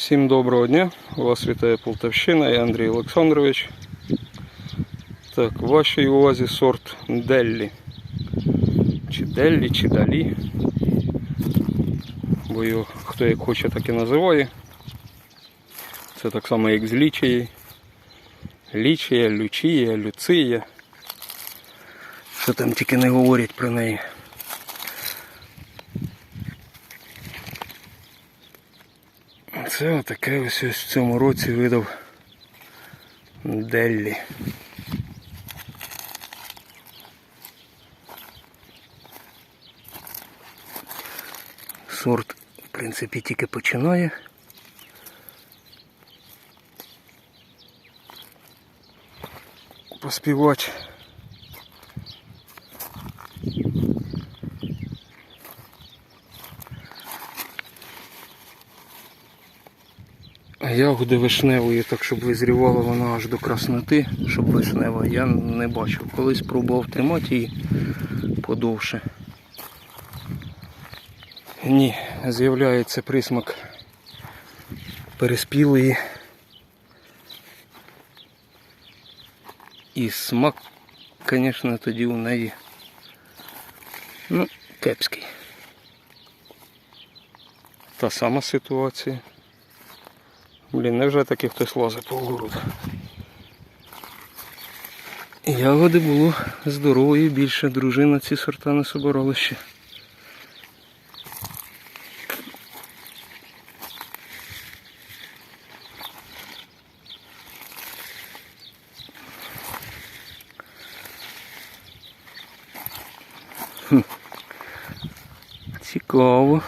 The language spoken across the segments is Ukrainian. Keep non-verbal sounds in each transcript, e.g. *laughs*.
Всім доброго дня! Вас вітає Полтавщина, я Андрій Олександрович. Так, в вашій увазі сорт Деллі. Чи Деллі, чи Далі. Бо його хто як хоче, так і називає. Це так само, як з лічією. Лічія, Лючія, Люція. Що там тільки не говорять про неї. Це отаке ось ось в цьому році видав Деллі. Сорт, в принципі, тільки починає. Поспівати. Ягоди вишневої, так щоб визрівала вона аж до красноти, щоб вишнева, я не бачив. Колись пробував тримати її подовше. Ні, з'являється присмак переспілої. І смак, звісно, тоді у неї ну, кепський. Та сама ситуація. Блін, невже таки хтось лазить по огороду? Ягоди було здорової, більше дружина ці сорта не собирала ще. Цікаво.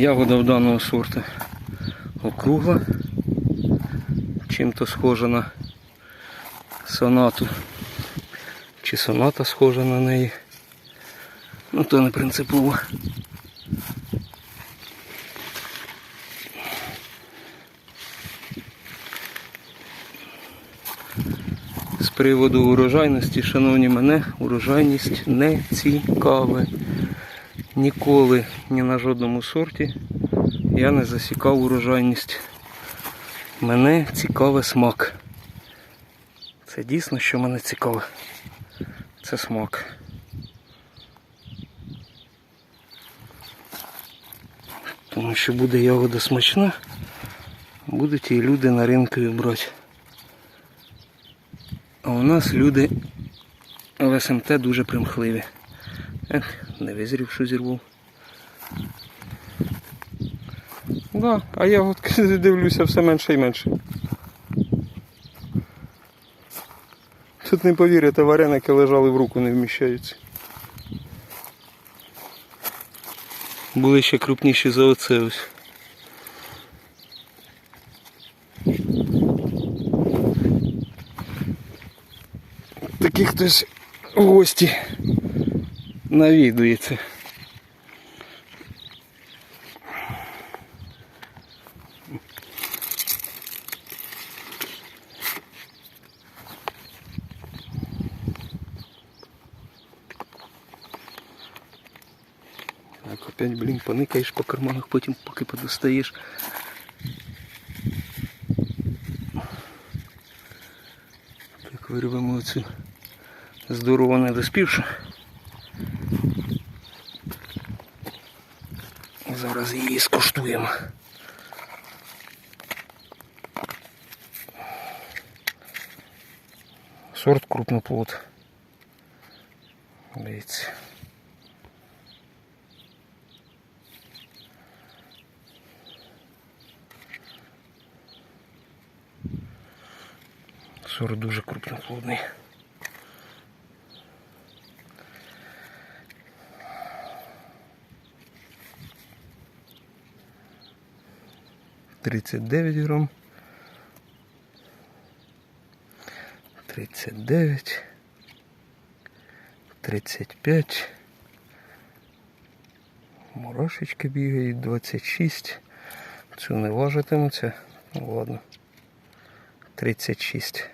Ягода в даного сорту округла, чим-то схожа на сонату. Чи соната схожа на неї. Ну то не принципово. З приводу урожайності, шановні мене, урожайність не цікаве. Ніколи ні на жодному сорті я не засікав урожайність. Мене цікавий смак. Це дійсно, що мене цікаве. Це смак. Тому що буде ягода смачна, будуть і люди на ринку брати. А у нас люди в СМТ дуже примхливі. Не визрів, що зірвав. Да, а я от *laughs* дивлюся все менше і менше. Тут не повірите, вареники лежали в руку, не вміщаються. Були ще крупніші за оце ось. Таких хтось в гості навідується. Так, опять, блін, поникаєш по карманах, потім поки подостаєш. Так, вирвемо оцю здорово недоспівшу. Зараз її скуштуємо. Сорт крупноплод. Дивіться. Сорт дуже крупноплодний. Тридцять дев'ять грам. Тридцять дев'ять. Тридцять п'ять. Мурашечки бігають, 26. Цю не важитимуться. Ну ладно. 36.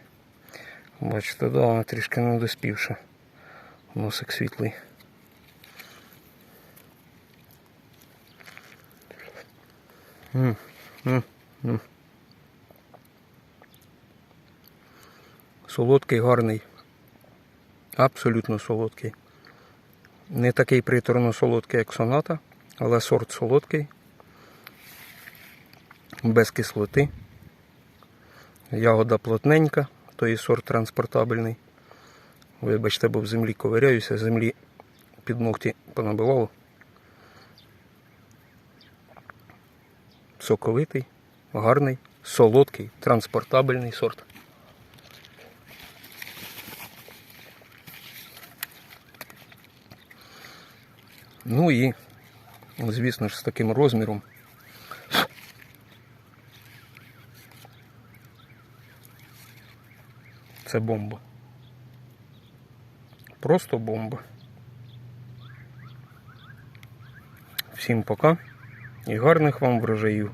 Бачите, да, вона трішки не доспівша. Носик світлий. М. Солодкий, гарний. Абсолютно солодкий. Не такий приторно солодкий, як соната, але сорт солодкий. Без кислоти. Ягода плотненька, то і сорт транспортабельний. Вибачте, бо в землі ковиряюся, землі під ногті понабивало. Соковитий, гарний, солодкий, транспортабельний сорт. Ну і, звісно ж, з таким розміром. Це бомба. Просто бомба. Всім пока і гарних вам врожаїв.